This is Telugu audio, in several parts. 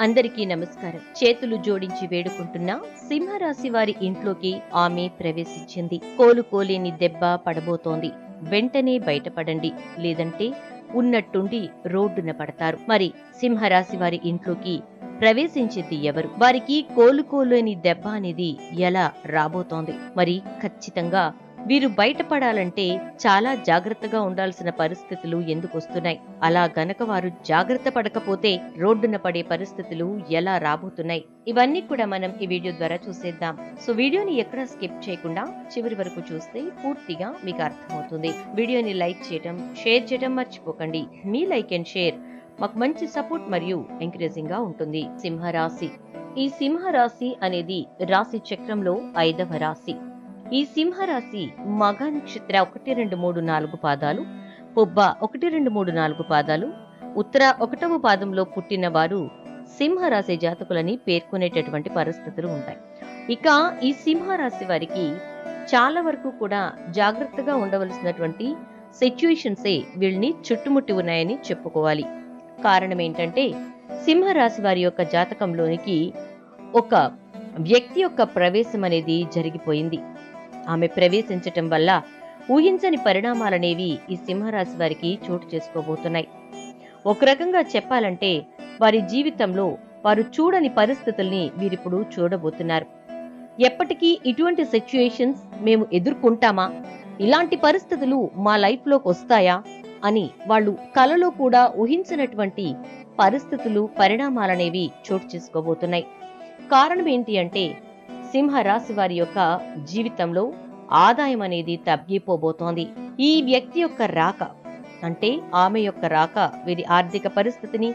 అందరికీ నమస్కారం. చేతులు జోడించి వేడుకుంటున్న సింహరాశి వారి ఇంట్లోకి ఆమె ప్రవేశించింది. కోలుకోలేని దెబ్బ పడబోతోంది. వెంటనే బయటపడండి. లేదంటే ఉన్నట్టుండి రోడ్డున పడతారు. మరి సింహరాశి వారి ఇంట్లోకి ప్రవేశించింది ఎవరు? వారికి కోలుకోలేని దెబ్బ అనేది ఎలా రాబోతోంది? మరి ఖచ్చితంగా వీరు బయటపడాలంటే చాలా జాగ్రత్తగా ఉండాల్సిన పరిస్థితులు ఎందుకు వస్తున్నాయి? అలా గనక వారు జాగ్రత్త పడకపోతే రోడ్డున పడే పరిస్థితులు ఎలా రాబోతున్నాయి? ఇవన్నీ కూడా మనం ఈ వీడియో ద్వారా చూసేద్దాం. సో వీడియోని ఎక్కడ స్కిప్ చేయకుండా చివరి వరకు చూస్తే పూర్తిగా మీకు అర్థమవుతుంది. వీడియోని లైక్ చేయడం షేర్ చేయడం మర్చిపోకండి. మీ లైక్ అండ్ షేర్ మాకు మంచి సపోర్ట్ మరియు ఎంకరేజింగ్గా ఉంటుంది. సింహరాశి. ఈ సింహరాశి అనేది రాశి చక్రంలో ఐదవ రాశి. ఈ సింహరాశి మగ నక్షత్ర ఒకటి రెండు మూడు నాలుగు పాదాలు పొబ్బ ఒకటి రెండు మూడు నాలుగు పాదాలు ఉత్తర ఒకటవ పాదంలో పుట్టిన వారు సింహరాశి జాతకులని పేర్కొనేటటువంటి పరిస్థితులు ఉంటాయి. ఇక ఈ సింహరాశి వారికి చాలా వరకు కూడా జాగ్రత్తగా ఉండవలసినటువంటి సిచ్యుయేషన్సే వీళ్ళని చుట్టుముట్టి ఉన్నాయని చెప్పుకోవాలి. కారణం ఏంటంటే సింహరాశి వారి యొక్క జాతకంలోనికి ఒక వ్యక్తి యొక్క ప్రవేశం అనేది జరిగిపోయింది. ఆమె ప్రవేశించటం వల్ల ఊహించని పరిణామాలనేవి ఈ సింహరాశి వారికి చోటు చేసుకోబోతున్నాయి. ఒక రకంగా చెప్పాలంటే వారి జీవితంలో వారు చూడని పరిస్థితుల్ని వీరిప్పుడు చూడబోతున్నారు. ఎప్పటికీ ఇటువంటి సిచ్యుయేషన్స్ మేము ఎదుర్కొంటామా? ఇలాంటి పరిస్థితులు మా లైఫ్లోకి వస్తాయా? అని వాళ్ళు కలలో కూడా ఊహించినటువంటి పరిస్థితులు పరిణామాలనేవి చోటు చేసుకోబోతున్నాయి. కారణం ఏంటి అంటే సింహ రాశి వారి యొక్క జీవితంలో ఆదాయం అనేది తగ్గిపోబోతోంది. ఈ వ్యక్తి యొక్క రాక అంటే ఆమె యొక్క రాక వీరి ఆర్థిక పరిస్థితిని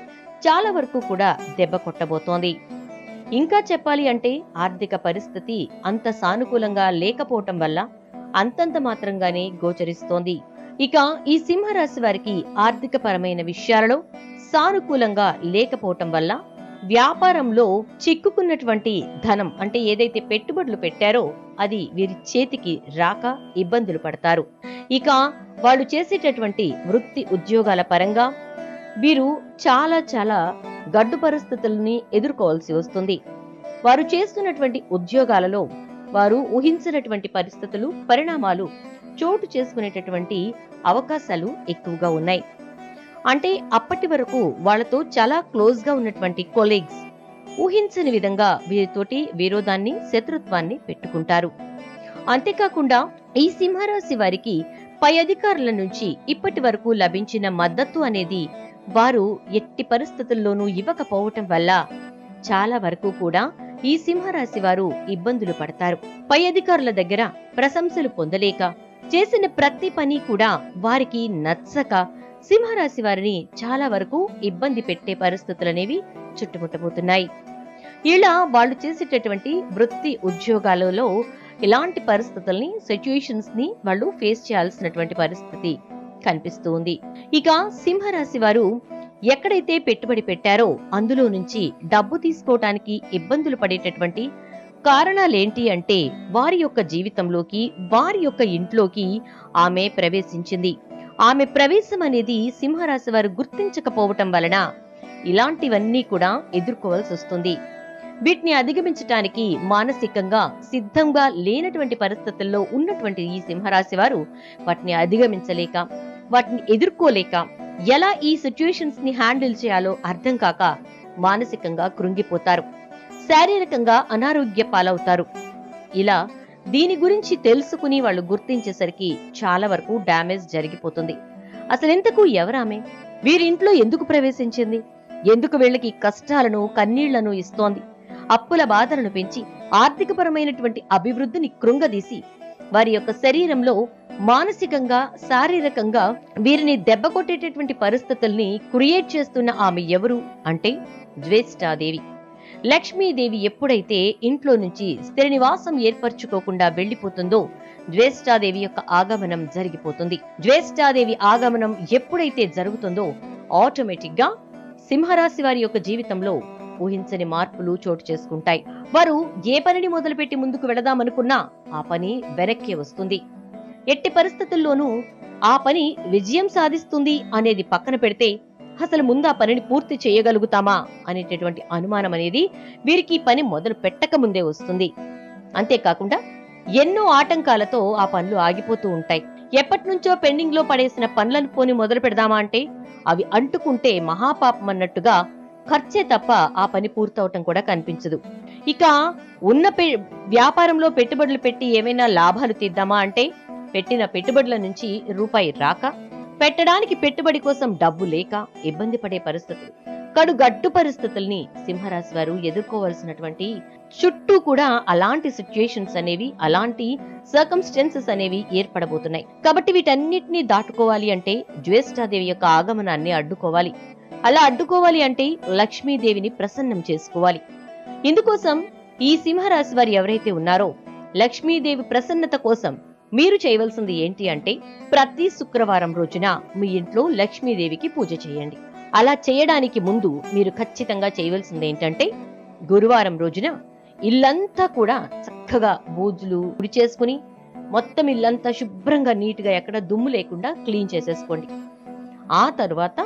చాలా వరకు కూడా దెబ్బ కొట్టబోతోంది. ఇంకా చెప్పాలి అంటే ఆర్థిక పరిస్థితి అంత సానుకూలంగా లేకపోవటం వల్ల అంతంత మాత్రంగానే గోచరిస్తోంది. ఇక ఈ సింహరాశి వారికి ఆర్థిక పరమైన విషయాలలో సానుకూలంగా లేకపోవటం వల్ల వ్యాపారంలో చిక్కుకున్నటువంటి ధనం అంటే ఏదైతే పెట్టుబడులు పెట్టారో అది వీరి చేతికి రాక ఇబ్బందులు పడతారు. ఇక వాళ్ళు చేసేటటువంటి వృత్తి ఉద్యోగాల పరంగా వీరు చాలా చాలా గడ్డు పరిస్థితుల్ని ఎదుర్కోవాల్సి వస్తుంది. వారు చేస్తున్నటువంటి ఉద్యోగాలలో వారు ఊహించినటువంటి పరిస్థితులు పరిణామాలు చోటు చేసుకునేటటువంటి అవకాశాలు ఎక్కువగా ఉన్నాయి. అంటే అప్పటి వరకు వాళ్ళతో చాలా క్లోజ్గా ఉన్నటువంటి కొలీగ్స్. ఊహించని విధంగా వీరితోటి విరోధాన్ని శత్రుత్వాన్ని పెట్టుకుంటారు. అంతేకాకుండా ఈ సింహరాశి వారికి పై అధికారుల నుంచి ఇప్పటి వరకు లభించిన మద్దతు అనేది వారు ఎట్టి పరిస్థితుల్లోనూ ఇవ్వకపోవటం వల్ల చాలా వరకు కూడా ఈ సింహరాశి వారు ఇబ్బందులు పడతారు. పై అధికారుల దగ్గర ప్రశంసలు పొందలేక చేసిన ప్రతి పని కూడా వారికి నచ్చక సింహరాశి వారిని చాలా వరకు ఇబ్బంది పెట్టే పరిస్థితులనేవి చుట్టుముట్టబోతున్నాయి. ఇలా వాళ్ళు చేసేటటువంటి వృత్తి ఉద్యోగాలలో ఇలాంటి పరిస్థితుల్ని సిచ్యుయేషన్స్ని వాళ్ళు ఫేస్ చేయాల్సినటువంటి పరిస్థితి కనిపిస్తూ ఉంది ఇక సింహరాశి వారు ఎక్కడైతే పెట్టుబడి పెట్టారో అందులో నుంచి డబ్బు తీసుకోవటానికి ఇబ్బందులు పడేటటువంటి కారణాలేంటి అంటే వారి యొక్క జీవితంలోకి వారి యొక్క ఇంట్లోకి ఆమె ప్రవేశించింది. ఆమె ప్రవేశం అనేది సింహరాశి వారు గుర్తించకపోవటం వలన ఇలాంటివన్నీ కూడా ఎదుర్కోవాల్సి వస్తుంది. వీటిని అధిగమించటానికి మానసికంగా సిద్ధంగా లేనటువంటి పరిస్థితుల్లో ఉన్నటువంటి ఈ సింహరాశి వారు వాటిని అధిగమించలేక వాటిని ఎదుర్కోలేక ఎలా ఈ సిచ్యుయేషన్స్ని హ్యాండిల్ చేయాలో అర్థం కాక మానసికంగా కృంగిపోతారు. శారీరకంగా అనారోగ్య పాలవుతారు. ఇలా దీని గురించి తెలుసుకుని వాళ్ళు గుర్తించేసరికి చాలా వరకు డ్యామేజ్ జరిగిపోతుంది. అసలు ఇంతకు ఎవరామె? వీరింట్లో ఎందుకు ప్రవేశించింది? ఎందుకు వీళ్ళకి కష్టాలను కన్నీళ్ళను ఇస్తోంది? అప్పుల బాధలను పెంచి ఆర్థికపరమైనటువంటి అభివృద్ధిని కృంగదీసి వారి యొక్క శరీరంలో మానసికంగా శారీరకంగా వీరిని దెబ్బ కొట్టేటటువంటి పరిస్థితుల్ని క్రియేట్ చేస్తున్న ఆమె ఎవరు? అంటే జ్యేష్ఠాదేవి. లక్ష్మీదేవి ఎప్పుడైతే ఇంట్లో నుంచి స్థిర నివాసం ఏర్పరచుకోకుండా వెళ్ళిపోతుందో జ్యేష్ఠాదేవి యొక్క ఆగమనం జరిగిపోతుంది. జ్యేష్ఠాదేవి ఆగమనం ఎప్పుడైతే జరుగుతుందో ఆటోమేటిక్గా సింహరాశి వారి యొక్క జీవితంలో ఊహించని మార్పులు చోటు చేసుకుంటాయి. వారు ఏ పనిని మొదలుపెట్టి ముందుకు వెళదామనుకున్నా ఆ పని వెనక్కి వస్తుంది. ఎట్టి పరిస్థితుల్లోనూ ఆ పని విజయం సాధిస్తుంది అనేది పక్కన పెడితే అసలు ముందు ఆ పనిని పూర్తి చేయగలుగుతామా అనేటటువంటి అనుమానం అనేది వీరికి ఈ పని మొదలు పెట్టక ముందే వస్తుంది. అంతేకాకుండా ఎన్నో ఆటంకాలతో ఆ పనులు ఆగిపోతూ ఉంటాయి. ఎప్పటి నుంచో పెండింగ్లో పడేసిన పనులను పోని మొదలు పెడదామా అంటే అవి అంటుకుంటే మహాపాపం అన్నట్టుగా ఖర్చే తప్ప ఆ పని పూర్తవటం కూడా కనిపించదు. ఇక ఉన్న పె- వ్యాపారంలో పెట్టుబడులు పెట్టి ఏమైనా లాభాలు తీద్దామా అంటే పెట్టిన పెట్టుబడుల నుంచి రూపాయి రాక పెట్టడానికి పెట్టుబడి కోసం డబ్బు లేక ఇబ్బంది పడే పరిస్థితులు. కడుగట్టు పరిస్థితుల్ని సింహరాశి వారు ఎదుర్కోవలసినటువంటి చుట్టూ కూడా అలాంటి సిచ్యుయేషన్స్ అనేవి అలాంటి సర్కమ్స్టెన్సెస్ అనేవి ఏర్పడబోతున్నాయి. కాబట్టి వీటన్నిటిని దాటుకోవాలి అంటే జ్యేష్ఠాదేవి యొక్క ఆగమనాన్ని అడ్డుకోవాలి. అలా అడ్డుకోవాలి అంటే లక్ష్మీదేవిని ప్రసన్నం చేసుకోవాలి. ఇందుకోసం ఈ సింహరాశి వారు ఎవరైతే ఉన్నారో లక్ష్మీదేవి ప్రసన్నత కోసం మీరు చేయవలసింది ఏంటి అంటే ప్రతి శుక్రవారం రోజున మీ ఇంట్లో లక్ష్మీదేవికి పూజ చేయండి. అలా చేయడానికి ముందు మీరు ఖచ్చితంగా చేయవలసింది ఏంటంటే గురువారం రోజున ఇల్లంతా కూడా చక్కగా బూజులు గుడి చేసుకుని మొత్తం ఇల్లంతా శుభ్రంగా నీట్గా ఎక్కడ దుమ్ము లేకుండా క్లీన్ చేసేసుకోండి. ఆ తర్వాత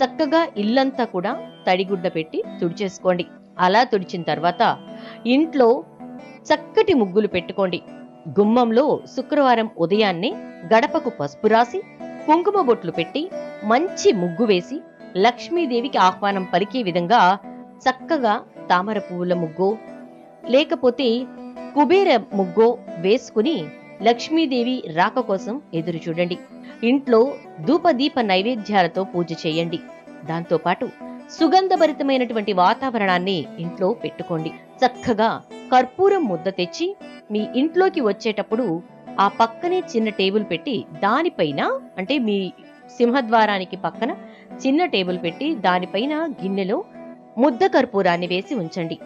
చక్కగా ఇల్లంతా కూడా తడిగుడ్డ పెట్టి తుడిచేసుకోండి. అలా తుడిచిన తర్వాత ఇంట్లో చక్కటి ముగ్గులు పెట్టుకోండి. గుమ్మంలో శుక్రవారం ఉదయాన్నే గడపకు పసుపు రాసి కుంకుమ బొట్లు పెట్టి మంచి ముగ్గు వేసి లక్ష్మీదేవికి ఆహ్వానం పలికే విధంగా చక్కగా తామర పువ్వుల ముగ్గో లేకపోతే కుబేర ముగ్గో వేసుకుని లక్ష్మీదేవి రాక కోసం ఎదురు చూడండి. ఇంట్లో ధూపదీప నైవేద్యాలతో పూజ చేయండి. దాంతోపాటు సుగంధభరితమైనటువంటి వాతావరణాన్ని ఇంట్లో పెట్టుకోండి. చక్కగా కర్పూరం ముద్ద తెచ్చి మీ ఇంట్లోకి వచ్చేటప్పుడు ఆ పక్కనే చిన్న టేబుల్ పెట్టి దానిపైన అంటే మీ సింహద్వారానికి పక్కన చిన్న టేబుల్ పెట్టి దానిపైన గిన్నెలో ముద్ద కర్పూరాన్ని వేసి ఉంచండి.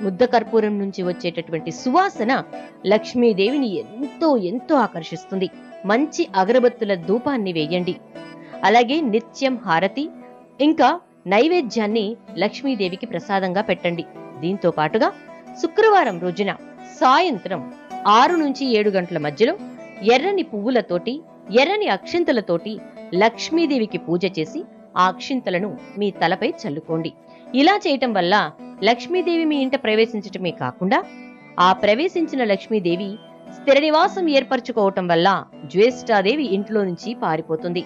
ముద్ద కర్పూరం నుంచి వచ్చేటటువంటి సువాసన లక్ష్మీదేవిని ఎంతో ఎంతో ఆకర్షిస్తుంది. మంచి అగరబత్తుల ధూపాన్ని వేయండి. అలాగే నిత్యం హారతి ఇంకా నైవేద్యాన్ని లక్ష్మీదేవికి ప్రసాదంగా పెట్టండి. దీంతో పాటుగా శుక్రవారం రోజున సాయంత్రం ఆరు నుంచి ఏడు గంటల మధ్యలో ఎర్రని పువ్వులతోటి ఎర్రని అక్షింతలతోటి లక్ష్మీదేవికి పూజ చేసి ఆ అక్షింతలను మీ తలపై చల్లుకోండి. ఇలా చేయటం వల్ల లక్ష్మీదేవి మీ ఇంట ప్రవేశించటమే కాకుండా ఆ ప్రవేశించిన లక్ష్మీదేవి స్థిర నివాసం ఏర్పరచుకోవటం వల్ల జ్యేష్ఠాదేవి ఇంట్లో నుంచి పారిపోతుంది.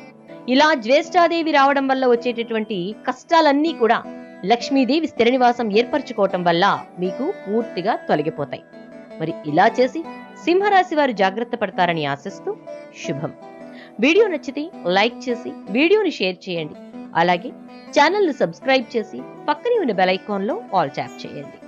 ఇలా జ్యేష్ఠాదేవి రావడం వల్ల వచ్చేటటువంటి కష్టాలన్నీ కూడా లక్ష్మీదేవి స్థిర నివాసం ఏర్పరచుకోవటం వల్ల మీకు పూర్తిగా తొలగిపోతాయి. మరి ఇలా చేసి సింహరాశి వారు జాగ్రత్త పడతారని ఆశిస్తూ శుభం. వీడియో నచ్చితే లైక్ చేసి వీడియోని షేర్ చేయండి. అలాగే ఛానల్ను సబ్స్క్రైబ్ చేసి పక్కనే ఉన్న బెల్ ఐకాన్లో ఆల్ ట్యాప్ చేయండి.